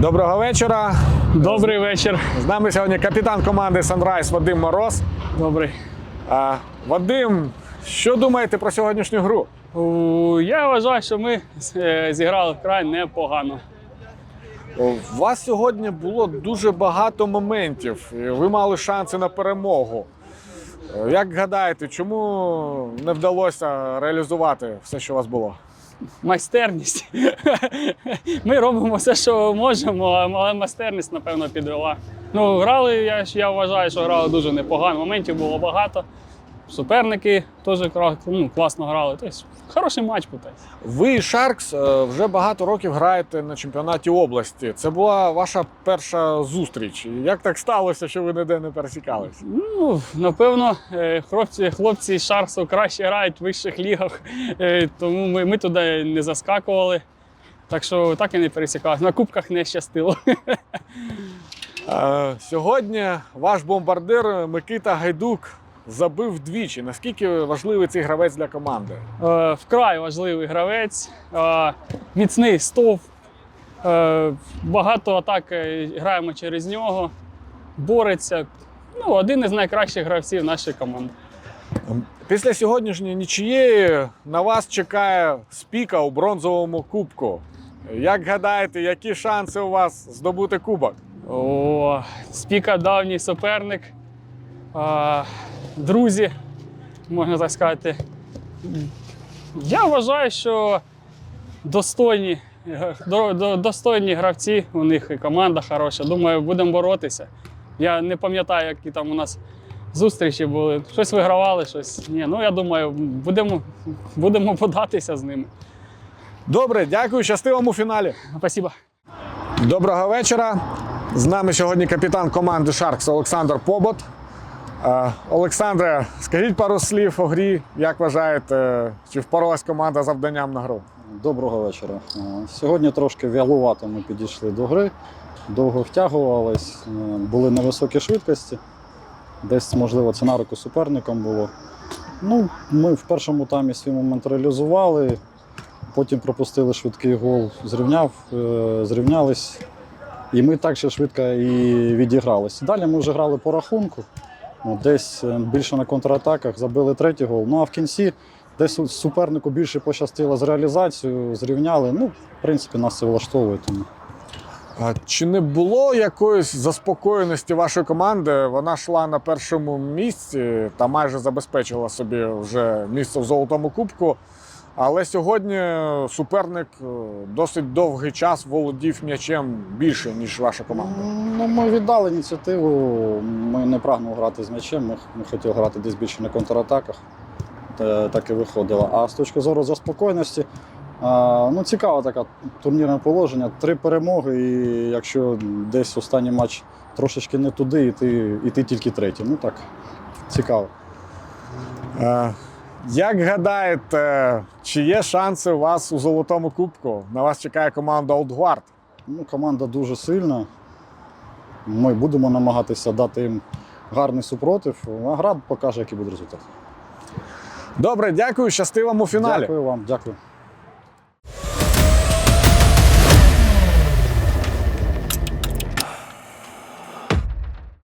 Доброго вечора. Добрий вечір. З нами сьогодні капітан команди Sunrise Вадим Мороз. Добрий. А, Вадим, що думаєте про сьогоднішню гру? Я вважаю, що ми е, зіграли вкрай непогано. У вас сьогодні було дуже багато моментів, і ви мали шанси на перемогу. Е, Як гадаєте, чому не вдалося реалізувати все, що у вас було? Майстерність. Ми робимо все, що можемо, але майстерність, напевно, підвела. Ну, грали, я, я вважаю, що грали дуже непогано. Моментів було багато. Суперники теж ну, класно грали. Тобто, хороший матч питай. Ви Шаркс е, вже багато років граєте на чемпіонаті області. Це була ваша перша зустріч. Як так сталося, що ви ніде не пересікалися? Ну, напевно, е, хлопці, хлопці з Шарсу краще грають в вищих лігах, е, тому ми, ми туди не заскакували. Так що так і не пересікалися. На кубках не щастило. Сьогодні ваш бомбардир Микита Гайдук забив двічі. Наскільки важливий цей гравець для команди? Е, Вкрай важливий гравець, е, міцний стовп. Е, Багато атак е, граємо через нього, бореться. Ну, один із найкращих гравців нашої команди. Після сьогоднішньої нічиєї на вас чекає спіка у бронзовому кубку. Як гадаєте, які шанси у вас здобути кубок? О, спіка давній суперник. А, друзі, можна так сказати. Я вважаю, що достойні, до- до- достойні гравці, у них і команда хороша. Думаю, будемо боротися. Я не пам'ятаю, які там у нас зустрічі були. Щось вигравали, щось. Ні, ну я думаю, будемо, будемо податися з ними. Добре, дякую, щасти вам у фіналі. Спасибо. Доброго вечора. З нами сьогодні капітан команди Шаркс Олександр Побот. Олександре, скажіть пару слів у грі. Як вважаєте, чи впоралась команда завданням на гру? Доброго вечора. Е, Сьогодні трошки вялувато ми підійшли до гри, довго втягувались, е, були на високій швидкості. Десь, можливо, це на руку суперникам було. Ну, ми в першому таймі свій момент реалізували, потім пропустили швидкий гол, зрівняв, е, зрівнялись. І ми так ще швидко і відігралися. Далі ми вже грали по рахунку. Десь е, більше на контратаках забили третій гол. Ну а в кінці Десь супернику більше пощастило з реалізацією, зрівняли. Ну, в принципі, нас це влаштовує. Тому. А Чи не було якоїсь заспокоєності вашої команди? Вона йшла на першому місці та майже забезпечила собі вже місце в золотому кубку. Але сьогодні суперник е, досить довгий час володів м'ячем більше, ніж ваша команда. Ну, ми віддали ініціативу. Ми не прагнули грати з м'ячем, ми, ми хотіли грати десь більше на контратаках. Та- Так і виходило. А з точки зору заспокійності, ну, цікаве таке турнірне положення. Три перемоги, і якщо десь останній матч трошечки не туди, і ти, і ти тільки третій. Ну так, цікаво. Як гадаєте, чи є шанси у вас у золотому кубку? На вас чекає команда Олдгвард. Ну, команда дуже сильна. Ми будемо намагатися дати їм гарний супротив, а гра покаже, який буде результат. Добре, дякую, щасти вам у фіналі. Дякую вам, дякую.